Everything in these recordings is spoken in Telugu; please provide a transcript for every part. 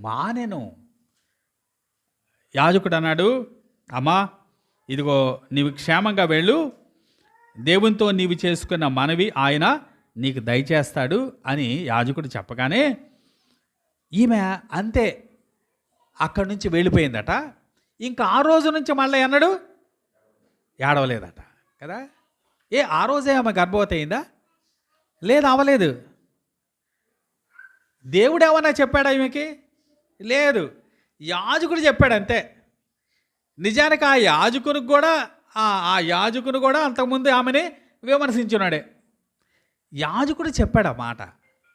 మానెను. యాజకుడు అన్నాడు అమ్మా ఇదిగో నీవు క్షేమంగా వెళ్ళు. దేవునితో నీవు చేసుకున్న మనవి ఆయన నీకు దయచేస్తాడు అని యాజకుడు చెప్పగానే ఈమె అంతే అక్కడి నుంచి వెళ్ళిపోయిందట. ఇంకా ఆ రోజు నుంచి మళ్ళీ అన్నాడు ఏడవలేదట కదా? ఏ ఆ రోజే ఆమె గర్భవతి అయిందా? లేదు అవ్వలేదు దేవుడు ఏమన్నా చెప్పాడా ఈమెకి? లేదు. యాజకుడు చెప్పాడు అంతే నిజానికి ఆ యాజకునికి కూడా ఆ యాజకుని కూడా అంతకుముందు ఆమెని విమర్శించున్నాడే. యాజకుడు చెప్పాడు ఆ మాట.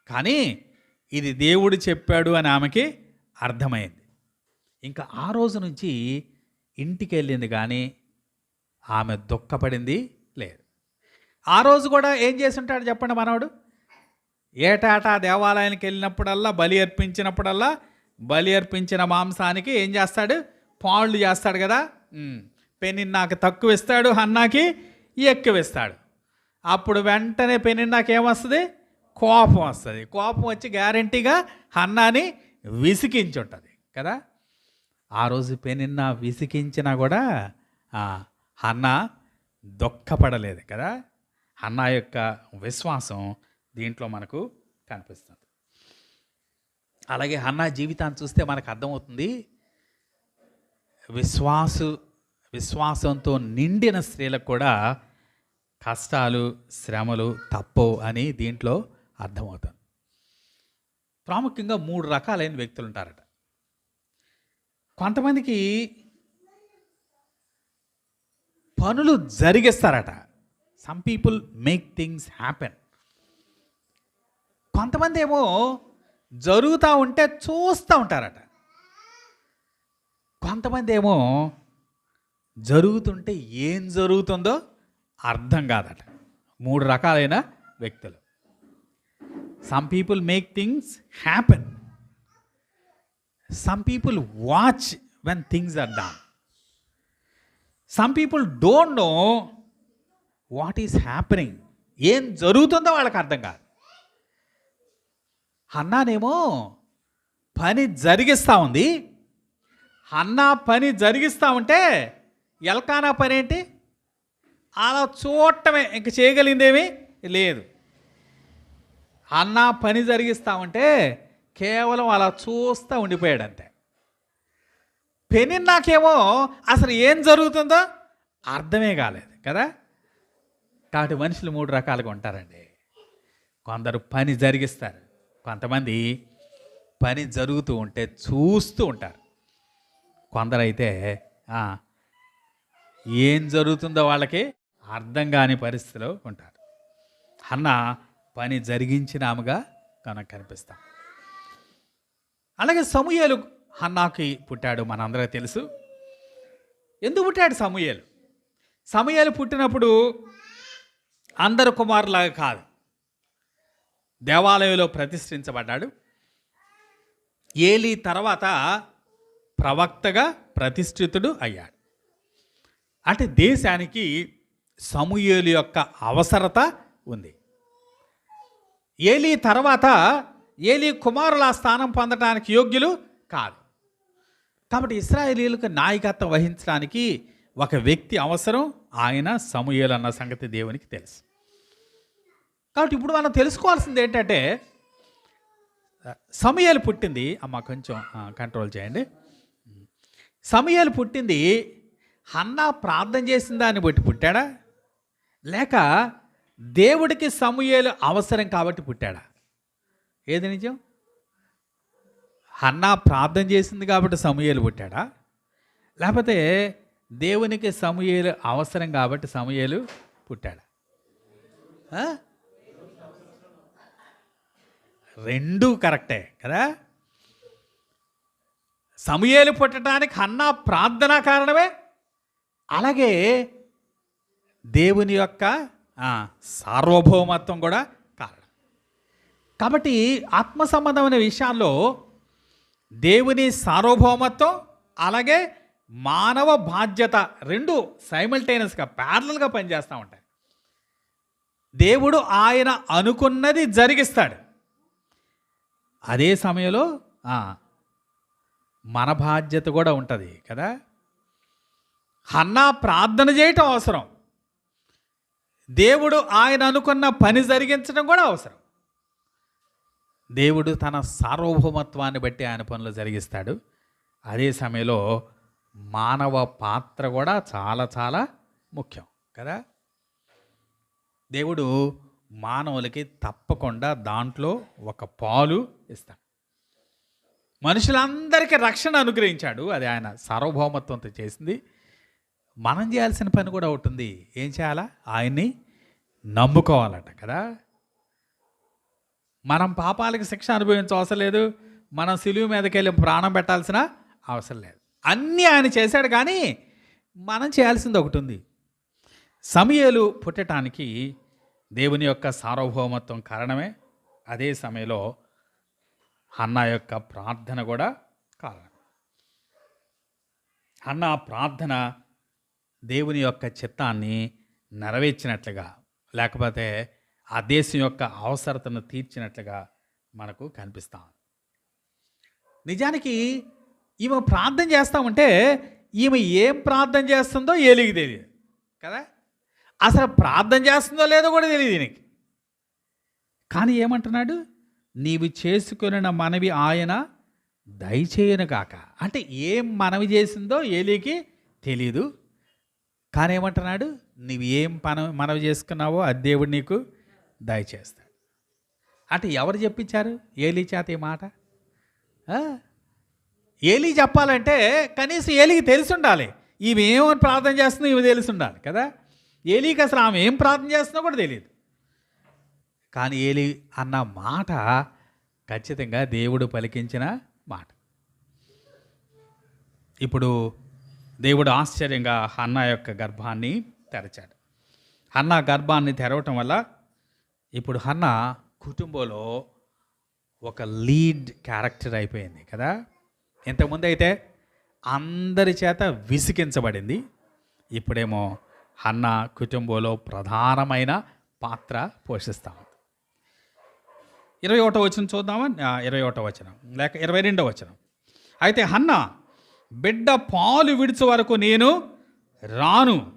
కానీ ఇది దేవుడు చెప్పాడు అని ఆమెకి అర్థమైంది. ఇంకా ఆ రోజు నుంచి ఇంటికి వెళ్ళింది కానీ ఆమె దుఃఖపడింది లేదు. ఆ రోజు కూడా ఏం చేసి ఉంటాడు చెప్పండి మనవడు? ఏటాటా దేవాలయానికి వెళ్ళినప్పుడల్లా బలి అర్పించినప్పుడల్లా బలి అర్పించిన మాంసానికి ఏం చేస్తాడు? పాళ్ళు చేస్తాడు కదా? ఉమ్. పెనిన్నాకి తక్కువ ఇస్తాడు హన్నాకి ఎక్కువ ఇస్తాడు. అప్పుడు వెంటనే పెనిన్నాకి ఏమొస్తుంది కోపం వస్తుంది. కోపం వచ్చి గ్యారంటీగా హన్నాని విసికించుంటుంది కదా? ఆ రోజు పెనిన్న విసికించినా కూడా ఆ, దుఃఖపడలేదు కదా? అన్న యొక్క విశ్వాసం దీంట్లో మనకు కనిపిస్తుంది. అలాగే హన్నా జీవితాన్ని చూస్తే మనకు అర్థమవుతుంది విశ్వాసు విశ్వాసంతో నిండిన స్త్రీలకు కూడా కష్టాలు శ్రమలు తప్పవు అని దీంట్లో అర్థమవుతుంది. ప్రాముఖ్యంగా మూడు రకాలైన వ్యక్తులు ఉంటారట. కొంతమందికి పనులు జరిగిస్తారట. Some people make things happen కొంతమంది ఏమో జరుగుతూ ఉంటే చూస్తూ ఉంటారట. కొంతమంది ఏమో జరుగుతుంటే ఏం జరుగుతుందో అర్థం కాదట. మూడు రకాలైన వ్యక్తులు. Some people make things happen some people watch when things are done some people don't know what is happening ఏం జరుగుతుందో వాళ్ళకి అర్థం కాదు. హన్నానేమో పని జరిగిస్తూ ఉంది. హన్నా పని జరిగిస్తూ ఉంటే ఎల్కానా పని ఏంటి? అలా చూడటమే. ఇంక చేయగలిగిందేమీ? లేదు. అన్నా పని జరిగిస్తా ఉంటే కేవలం అలా చూస్తూ ఉండిపోయాడు అంతే పెనిన్నాకేమో అసలు ఏం జరుగుతుందో అర్థమే కాలేదు కదా? కాబట్టి మనుషులు మూడు రకాలుగా ఉంటారండి. కొందరు పని జరిగిస్తారు. కొంతమంది పని జరుగుతూ ఉంటే చూస్తూ ఉంటారు. కొందరైతే ఏం జరుగుతుందో వాళ్ళకి అర్థం కాని పరిస్థితిలో ఉంటారు. అన్న పని జరిగించిన ఆమెగా కనుక కనిపిస్తాం. అలాగే సమూయేలు హన్నాకి పుట్టాడు మనందరికీ తెలుసు. ఎందుకు పుట్టాడు సమూయేలు? సమయాలు పుట్టినప్పుడు అందరు కుమారులాగా కాదు. దేవాలయంలో ప్రతిష్ఠించబడ్డాడు. ఏలి తర్వాత ప్రవక్తగా ప్రతిష్ఠితుడు అయ్యాడు. అంటే దేశానికి సమూయేలు యొక్క అవసరత ఉంది. ఏలీ తర్వాత ఏలీ కుమారుల స్థానం పొందడానికి యోగ్యులు కాదు. కాబట్టి ఇస్రాయేలీలకు నాయకత్వం వహించడానికి ఒక వ్యక్తి అవసరం ఆయన సమూయేలు అన్న సంగతి దేవునికి తెలుసు. కాబట్టి ఇప్పుడు మనం తెలుసుకోవాల్సింది ఏంటంటే సమయాలు పుట్టింది అమ్మ కొంచెం కంట్రోల్ చేయండి. సమయాలు పుట్టింది హన్నా ప్రార్థన చేసిన దాన్ని బట్టి పుట్టాడా? లేక దేవుడికి సమయాలు అవసరం కాబట్టి పుట్టాడా? ఏది నిజం? హన్నా ప్రార్థన చేసింది కాబట్టి సమయాలు పుట్టాడా? లేకపోతే దేవునికి సమయాలు అవసరం కాబట్టి సమయాలు పుట్టాడా? రెండూ కరెక్టే కదా? సమయాలు పుట్టడానికి అన్న ప్రార్థన కారణమే? అలాగే దేవుని యొక్క సార్వభౌమత్వం కూడా కారణం. కాబట్టి ఆత్మ సంబంధమైన విషయాల్లో దేవుని సార్వభౌమత్వం అలాగే మానవ బాధ్యత రెండు సైమల్టైనస్గా ప్యారలల్గా పనిచేస్తూ ఉంటాయి. దేవుడు ఆయన అనుకున్నది జరిగిస్తాడు. అదే సమయంలో మన బాధ్యత కూడా ఉంటుంది కదా? హన్నా ప్రార్థన చేయటం అవసరం. దేవుడు ఆయన అనుకున్న పని జరిగించడం కూడా అవసరం. దేవుడు తన సార్వభౌమత్వాన్ని బట్టి ఆయన పనులు జరిగిస్తాడు. అదే సమయంలో మానవ పాత్ర కూడా చాలా చాలా ముఖ్యం కదా? దేవుడు మానవులకి తప్పకుండా దాంట్లో ఒక పాలు ఇస్తాడు. మనుషులందరికీ రక్షణ అనుగ్రహించాడు. అది ఆయన సార్వభౌమత్వంతో చేసింది. మనం చేయాల్సిన పని కూడా ఒకటి ఉంది ఏం చేయాలా? ఆయన్ని నమ్ముకోవాలట కదా. మనం పాపాలకి శిక్ష అనుభవించవసరం లేదు. మనం సిలువు మీదకి వెళ్ళి ప్రాణం పెట్టాల్సిన అవసరం లేదు. అన్నీ ఆయన చేశాడు కానీ మనం చేయాల్సింది ఒకటి ఉంది సమయాలు పుట్టడానికి దేవుని యొక్క సార్వభౌమత్వం కారణమే అదే సమయంలో అన్న యొక్క ప్రార్థన కూడా కారణం. అన్న ప్రార్థన దేవుని యొక్క చిత్తాన్ని నెరవేర్చినట్లుగా లేకపోతే ఆ దేశం యొక్క అవసరతను తీర్చినట్లుగా మనకు కనిపిస్తాం నిజానికి ఈమె ప్రార్థన చేస్తామంటే ఈమె ఏం ప్రార్థన చేస్తుందో ఏలిగి తెలియదు. కదా? అసలు ప్రార్థన చేస్తుందో లేదో కూడా తెలియదు దీనికి కానీ ఏమంటున్నాడు? నీవు చేసుకున్న మనవి ఆయన దయచేయను కాక అంటే ఏం మనవి చేసిందో ఏలికి తెలీదు. కానీ ఏమంటున్నాడు? నీవు ఏం పన మనవి చేసుకున్నావో అది దేవుడు నీకు దయచేస్తాడు. అంటే ఎవరు చెప్పించారు? ఏలీ చేత ఈ మాట? ఏలీ చెప్పాలంటే కనీసం ఏలికి తెలిసి ఉండాలి. ఈమె ఏమని ప్రార్థన చేస్తుందో ఈమె తెలిసి ఉండాలి కదా? ఏలీకి అసలు ఆమె ఏం ప్రార్థన చేస్తున్నా కూడా తెలియదు కానీ ఏలి అన్న మాట ఖచ్చితంగా దేవుడు పలికించిన మాట. ఇప్పుడు దేవుడు ఆశ్చర్యంగా అన్న యొక్క గర్భాన్ని తెరచాడు. అన్న గర్భాన్ని తెరవటం వల్ల ఇప్పుడు అన్న కుటుంబంలో ఒక లీడ్ క్యారెక్టర్ అయిపోయింది కదా. ఇంతకుముందు అయితే అందరి చేత విసికించబడింది ఇప్పుడేమో అన్న కుటుంబంలో ప్రధానమైన పాత్ర పోషిస్తాం. ఇరవై ఒకటో వచనం చూద్దామా? ఇరవై ఒకటో వచనం. లేక ఇరవై రెండో వచనం. అయితే హన్న బిడ్డ పాలు విడిచే వరకు నేను రాను.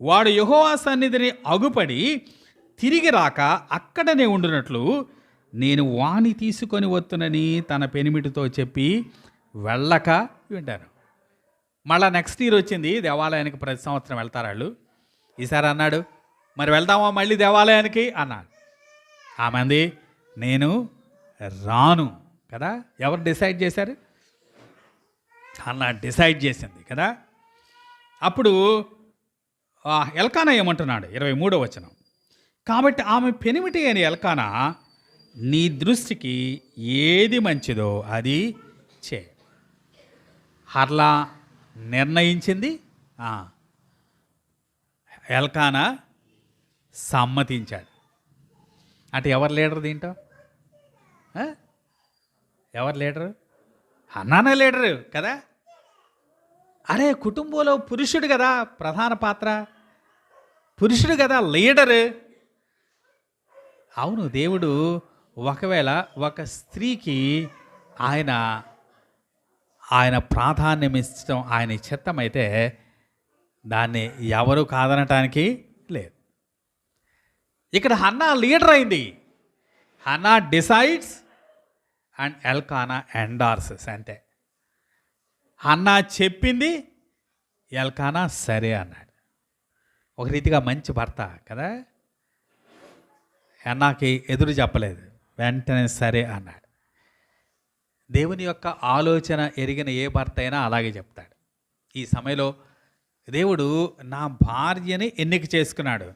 వాడు యహోవా సన్నిధిని అగుపడి తిరిగి రాక అక్కడనే ఉండునట్లు నేను వాణి తీసుకొని వస్తునని తన పెనిమిటితో చెప్పి వెళ్ళక వింటాను. మళ్ళా నెక్స్ట్ ఇయర్ వచ్చింది దేవాలయానికి ప్రతి సంవత్సరం వెళ్తారు వాళ్ళు? ఈసారి అన్నాడు మరి వెళ్దామా మళ్ళీ దేవాలయానికి? అన్నాడు. ఆమెంది నేను రాను. కదా? ఎవరు డిసైడ్ చేశారు? అన్న డిసైడ్ చేసింది కదా? అప్పుడు ఎల్కానా ఏమంటున్నాడు? ఇరవై మూడో వచనం. కాబట్టి ఆమె పెనిమిటి అని ఎల్కానా నీ దృష్టికి ఏది మంచిదో అది చే హర్లా నిర్ణయించింది. ఎల్కానా సమ్మతించాడు. అంటే ఎవరు లీడర్ దీంట్లో? ఎవరు లీడరు? అన్నానే లీడరు కదా? అరే కుటుంబంలో పురుషుడు కదా ప్రధాన పాత్ర. పురుషుడు కదా లీడరు. అవును దేవుడు ఒకవేళ ఒక స్త్రీకి ఆయన ఆయన ప్రాధాన్యం ఇచ్చడం ఆయన చిత్తమైతే దాన్ని ఎవరు కాదనటానికి లేదు. ఇక్కడ హన్నా లీడర్ అయింది. Hannah decides and Elkanah endorses అంటే. హన్నా చెప్పింది ఎల్కానా సరే అన్నాడు. ఒక రీతిగా మంచి భర్త కదా? హన్నాకి ఎదురు చెప్పలేదు. వెంటనే సరే అన్నాడు. దేవుని యొక్క ఆలోచన ఎరిగిన ఏ భర్త అయినా అలాగే చెప్తాడు. ఈ సమయంలో దేవుడు నా భార్యని ఎన్నిక చేసుకున్నాడు.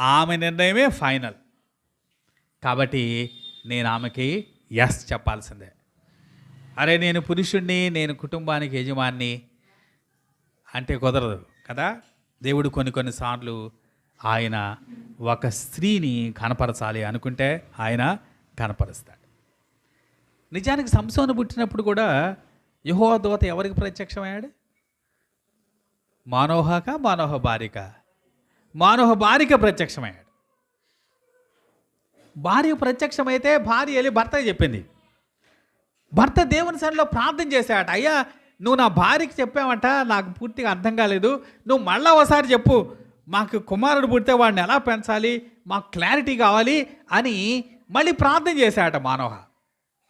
ఆమె నిర్ణయమే ఫైనల్. కాబట్టి నేను ఆమెకి ఎస్ చెప్పాల్సిందే. అరే నేను పురుషుణ్ణి నేను కుటుంబానికి యజమాన్ని అంటే కుదరదు కదా? దేవుడు కొన్ని కొన్నిసార్లు ఆయన ఒక స్త్రీని కనపరచాలి అనుకుంటే ఆయన కనపరుస్తాడు. నిజానికి సంసోను పుట్టినప్పుడు కూడా యహో దోత ఎవరికి ప్రత్యక్షమయ్యాడు? మానోహక మానోహ బారిక మానోహ బారిక ప్రత్యక్షమయ్యాడు. భార్య ప్రత్యక్షమైతే భార్య వెళ్ళి భర్త చెప్పింది. భర్త దేవుని సన్నిలో ప్రార్థన చేశాట అయ్యా నువ్వు నా భార్యకి చెప్పావంట నాకు పూర్తిగా అర్థం కాలేదు. నువ్వు మళ్ళా ఒకసారి చెప్పు. మాకు కుమారుడు పుడితే వాడిని ఎలా పెంచాలి? మాకు క్లారిటీ కావాలి అని మళ్ళీ ప్రార్థన చేశాడట మానవ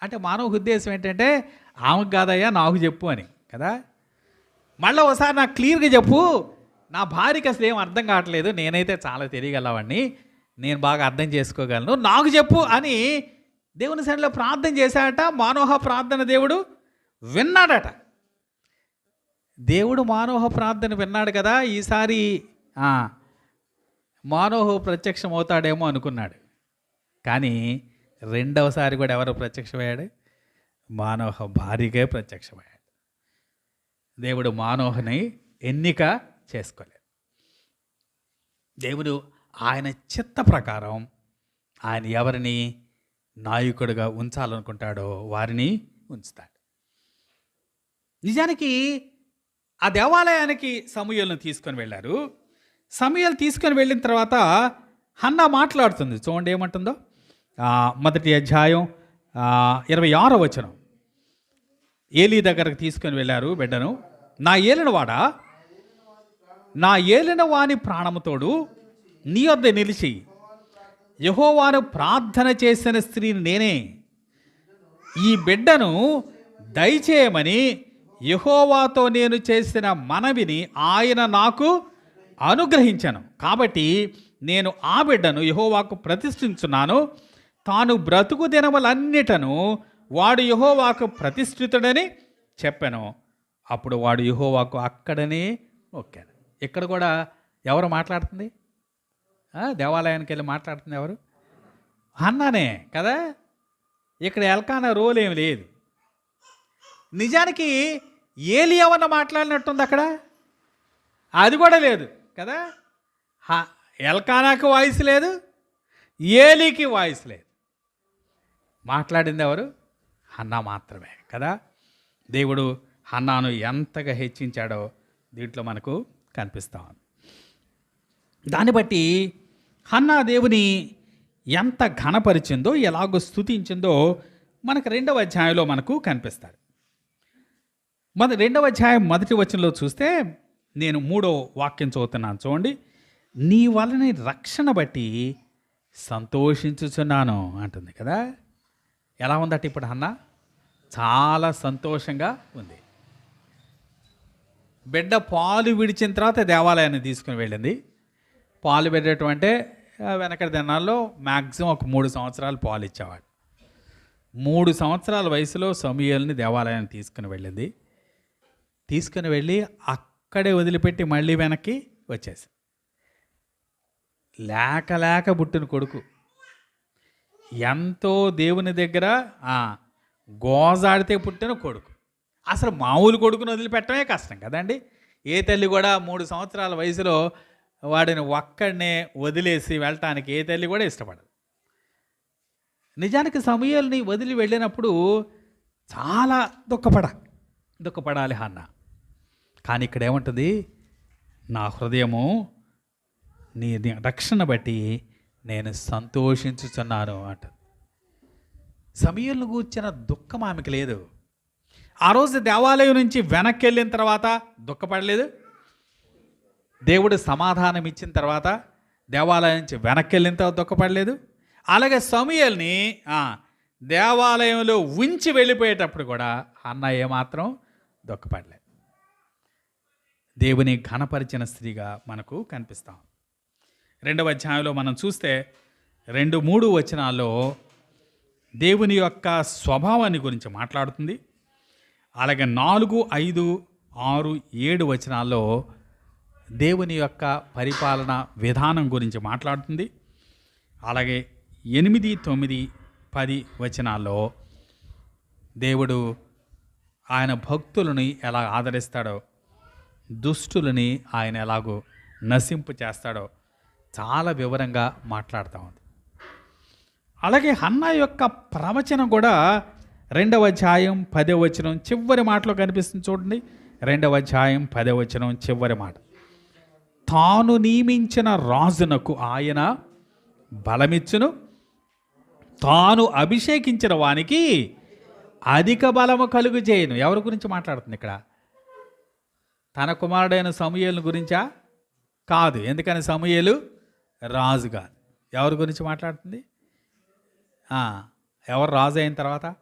అంటే మానవ ఉద్దేశం ఏంటంటే ఆమెకు కాదయ్యా నాకు చెప్పు అని కదా? మళ్ళీ ఒకసారి నాకు క్లియర్గా చెప్పు. నా భార్యకి అసలు ఏం అర్థం కావట్లేదు. నేనైతే చాలా తెలియగలవాడిని. నేను బాగా అర్థం చేసుకోగలను. నాకు చెప్పు అని దేవుని సన్నిలో ప్రార్థన చేశాడట. మానోహ ప్రార్థన దేవుడు విన్నాడట. దేవుడు మానోహ ప్రార్థన విన్నాడు కదా. ఈసారి మానోహ ప్రత్యక్షం అవుతాడేమో అనుకున్నాడు. కానీ రెండవసారి కూడా ఎవరు ప్రత్యక్షమయ్యాడు? మానోహ భారీగా ప్రత్యక్షమయ్యాడు. దేవుడు మానోహని ఎన్నిక చేసుకోలేదు. దేవుడు ఆయన చిత్త ప్రకారం ఆయన ఎవరిని నాయకుడిగా ఉంచాలనుకుంటాడో వారిని ఉంచుతాడు. నిజానికి ఆ దేవాలయానికి సమూహలను తీసుకొని వెళ్ళారు. సమూహలు తీసుకొని వెళ్ళిన తర్వాత హన్న మాట్లాడుతుంది. చూడండి ఏమంటుందో? మొదటి అధ్యాయం ఇరవై ఆరో వచనం. ఏలీ దగ్గరకు తీసుకొని వెళ్ళారు బిడ్డను. నా ఏలినవాడా నా ఏలిన వాని ప్రాణముతోడు నీ వద్ద నిలిచి యహోవాను ప్రార్థన చేసిన స్త్రీని నేనే. ఈ బిడ్డను దయచేయమని యహోవాతో నేను చేసిన మనవిని ఆయన నాకు అనుగ్రహించను. కాబట్టి నేను ఆ బిడ్డను యహోవాకు ప్రతిష్ఠించున్నాను. తాను బ్రతుకు దినములన్నిటను వాడు యహోవాకు ప్రతిష్ఠితుడని చెప్పాను. అప్పుడు వాడు యహోవాకు అక్కడనే మొక్కాను ఇక్కడ కూడా ఎవరు మాట్లాడుతుంది? దేవాలయానికి వెళ్ళి మాట్లాడుతుంది ఎవరు? అన్నానే కదా? ఇక్కడ ఎల్కాన రోల్ ఏమి లేదు. నిజానికి ఏలి ఏమన్నా మాట్లాడినట్టుంది అక్కడ? అది కూడా లేదు కదా? ఎల్కానాకు ఎల్కానాకి వాయిస్ లేదు ఏలీకి వాయిస్ లేదు. మాట్లాడింది ఎవరు? హన్నా మాత్రమే కదా? దేవుడు హన్నాను ఎంతగా హెచ్చించాడో దీంట్లో మనకు కనిపిస్తా ఉంది. దాన్ని బట్టి హన్నా దేవుని ఎంత ఘనపరిచిందో ఎలాగో స్థుతించిందో మనకు రెండవ అధ్యాయంలో మనకు కనిపిస్తాడు మన రెండవ అధ్యాయం మొదటి వచనంలో చూస్తే నేను మూడో వాక్యం చదువుతున్నాను చూడండి. నీ వలని రక్షణ బట్టి సంతోషించుచున్నాను అంటుంది కదా? ఎలా ఉందట ఇప్పుడు అన్నా చాలా సంతోషంగా ఉంది. బిడ్డ పాలు విడిచిన తర్వాత దేవాలయాన్ని తీసుకుని వెళ్ళింది. పాలు పెట్టడం అంటే వెనకటి దినాల్లో మ్యాక్సిమం ఒక మూడు సంవత్సరాలు పాలు ఇచ్చేవాడు. మూడు సంవత్సరాల వయసులో సమూహల్ని దేవాలయాన్ని తీసుకుని వెళ్ళింది. తీసుకుని వెళ్ళి అక్కడే వదిలిపెట్టి మళ్ళీ వెనక్కి వచ్చేసి లేక లేక పుట్టిన కొడుకు. ఎంతో దేవుని దగ్గర గోజాడితే పుట్టిన కొడుకు. అసలు మామూలు కొడుకుని వదిలిపెట్టడమే కష్టం కదండి. ఏ తల్లి కూడా మూడు సంవత్సరాల వయసులో వాడిని ఒక్కడనే వదిలేసి వెళ్ళటానికి ఏ తల్లి కూడా ఇష్టపడదు. నిజానికి సమయాల్ని వదిలి వెళ్ళినప్పుడు చాలా దుఃఖపడ దుఃఖపడాలి అన్న. కానీ ఇక్కడ ఏముంటుంది? నా హృదయము నీ నీ రక్షణ బట్టి నేను సంతోషించుచున్నాను అంట సమయంలో కూర్చిన దుఃఖం ఆమెకు లేదు. ఆ రోజు దేవాలయం నుంచి వెనక్కి వెళ్ళిన తర్వాత దుఃఖపడలేదు. దేవుడు సమాధానం ఇచ్చిన తర్వాత దేవాలయం నుంచి వెనక్కి వెళ్ళిన తర్వాత దుఃఖపడలేదు. అలాగే సమయల్ని దేవాలయంలో ఉంచి వెళ్ళిపోయేటప్పుడు కూడా అన్న ఏమాత్రం దుఃఖపడలేదు. దేవుని ఘనపరిచిన స్త్రీగా మనకు కనిపిస్తాం. రెండవ అధ్యాయంలో మనం చూస్తే రెండు మూడు వచనాల్లో దేవుని యొక్క స్వభావాన్ని గురించి మాట్లాడుతుంది. అలాగే నాలుగు ఐదు ఆరు ఏడు వచనాల్లో దేవుని యొక్క పరిపాలన విధానం గురించి మాట్లాడుతుంది. అలాగే ఎనిమిది తొమ్మిది పది వచనాల్లో దేవుడు ఆయన భక్తులని ఎలా ఆదరిస్తాడో దుష్టులని ఆయన ఎలాగో నశింపు చేస్తాడో చాలా వివరంగా మాట్లాడుతూ ఉంది. అలాగే హన్న యొక్క ప్రవచనం కూడా రెండవ అధ్యాయం పదే వచనం చివరి మాటలో కనిపిస్తుంది చూడండి. రెండవ అధ్యాయం పదే వచనం చివరి మాట. తాను నియమించిన రాజునకు ఆయన బలమిచ్చును. తాను అభిషేకించిన వానికి అధిక బలము కలుగు చేయను. ఎవరి గురించి మాట్లాడుతుంది ఇక్కడ? తన కుమారుడైన సమూయేలు గురించా? కాదు. ఎందుకని సమూహలు రాజు కాదు ఎవరి గురించి మాట్లాడుతుంది? ఎవరు రాజు అయిన తర్వాత?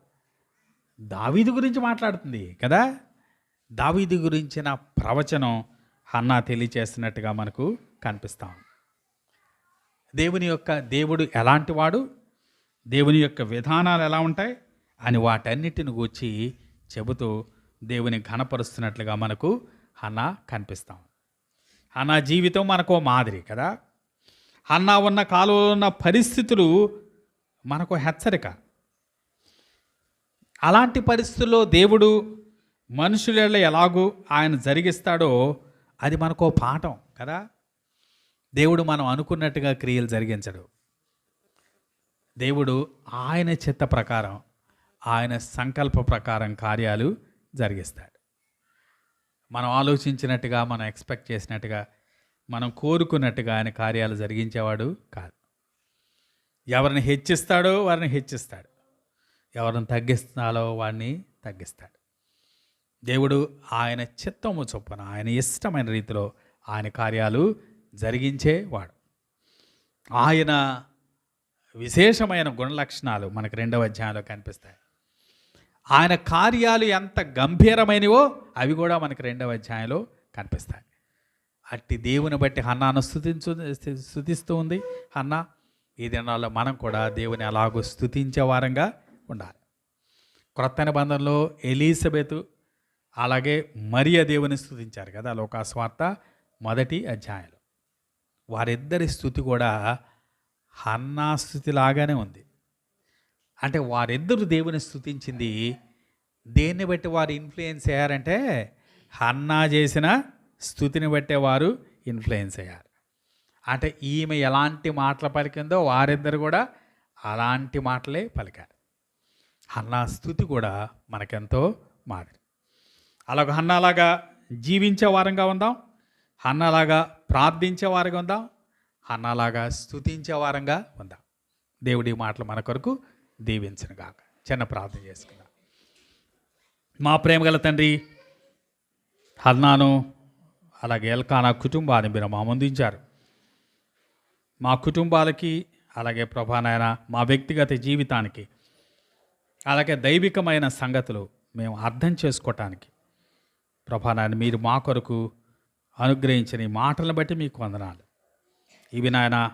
దావీదు గురించి మాట్లాడుతుంది కదా? దావీదు గురించిన ప్రవచనం అన్నా తెలియచేస్తున్నట్టుగా మనకు కనిపిస్తాం దేవుని యొక్క దేవుడు ఎలాంటి వాడు? దేవుని యొక్క విధానాలు ఎలా ఉంటాయి? అని వాటన్నిటిని గూర్చి చెబుతూ దేవుని ఘనపరుస్తున్నట్లుగా మనకు అన్న కనిపిస్తాం అన్న జీవితం మనకు మాదిరి కదా? అన్న ఉన్న కాలంలో ఉన్న పరిస్థితులు మనకు హెచ్చరిక. అలాంటి పరిస్థితుల్లో దేవుడు మనుషుల ఎలాగూ ఆయన జరిగిస్తాడో అది మనకో పాఠం కదా? దేవుడు మనం అనుకున్నట్టుగా క్రియలు జరిగించడు. దేవుడు ఆయన చిత్త ప్రకారం ఆయన సంకల్ప ప్రకారం కార్యాలు జరిగిస్తాడు. మనం ఆలోచించినట్టుగా మనం ఎక్స్పెక్ట్ చేసినట్టుగా మనం కోరుకున్నట్టుగా ఆయన కార్యాలు జరిగించేవాడు కాదు. ఎవరిని హెచ్చిస్తాడో వారిని హెచ్చిస్తాడు. ఎవరిని తగ్గిస్తున్నాలో వాడిని తగ్గిస్తాడు. దేవుడు ఆయన చిత్తము చొప్పున ఆయన ఇష్టమైన రీతిలో ఆయన కార్యాలు జరిగించేవాడు. ఆయన విశేషమైన గుణలక్షణాలు మనకు రెండవ అధ్యాయంలో కనిపిస్తాయి. ఆయన కార్యాలు ఎంత గంభీరమైనవో అవి కూడా మనకు రెండవ అధ్యాయంలో కనిపిస్తాయి. అట్టి దేవుని బట్టి హన్నాను స్థుతించు స్థుతిస్తూ ఉంది. హన్నా ఈ దినాల్లో మనం కూడా దేవుని అలాగూ స్థుతించే వారంగా ఉండాలి. క్రొత్త నిబంధనలో ఎలీజబెత్ అలాగే మరియ దేవుని స్థుతించారు కదా లోకాస్వార్త మొదటి అధ్యాయంలో. వారిద్దరి స్థుతి కూడా హన్నా స్థుతి లాగానే ఉంది. అంటే వారిద్దరు దేవుని స్థుతించింది దేన్ని బట్టి వారు ఇన్ఫ్లుయెన్స్ అయ్యారంటే హన్నా చేసిన స్థుతిని బట్టే వారు ఇన్ఫ్లుయెన్స్ అయ్యారు. అంటే ఈమె ఎలాంటి మాటలు పలికిందో వారిద్దరు కూడా అలాంటి మాటలే పలికారు. హన్నా స్థుతి కూడా మనకెంతో మాదిరి. అలాగ హన్నాలాగా జీవించే వారంగా ఉందాం హన్నలాగా ప్రార్థించే వారంగా ఉందాం హన్నలాగా స్థుతించే వారంగా ఉందాం. దేవుడి మాటలు మన కొరకు దీవించిన కాక చిన్న ప్రార్థన చేసుకుందాం. మా ప్రేమగల తండ్రి హన్నాను అలాగే ఎల్కానా కుటుంబాన్ని మీరు మా ముందుంచారు మా కుటుంబాలకి అలాగే ప్రభానాయన మా వ్యక్తిగత జీవితానికి అలాగే దైవికమైన సంగతులు మేము అర్థం చేసుకోవటానికి ప్రభానాయన మీరు మా కొరకు అనుగ్రహించిన ఈ మాటలను బట్టి మీకు వందనాలు. ఇవి నాయన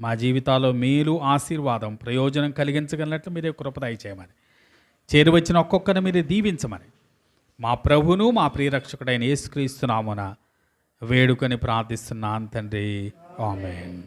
మా జీవితాల్లో మేలు ఆశీర్వాదం ప్రయోజనం కలిగించగలిగినట్లు మీరే కృపదయ చేయమని చేరువచ్చిన ఒక్కొక్కరిని మీరు దీవించమని. మా ప్రభును మా ప్రియరక్షకుడైన యేసుక్రీస్తునామున వేడుకొని ప్రార్థిస్తున్నాను తండ్రి. ఆమెన్.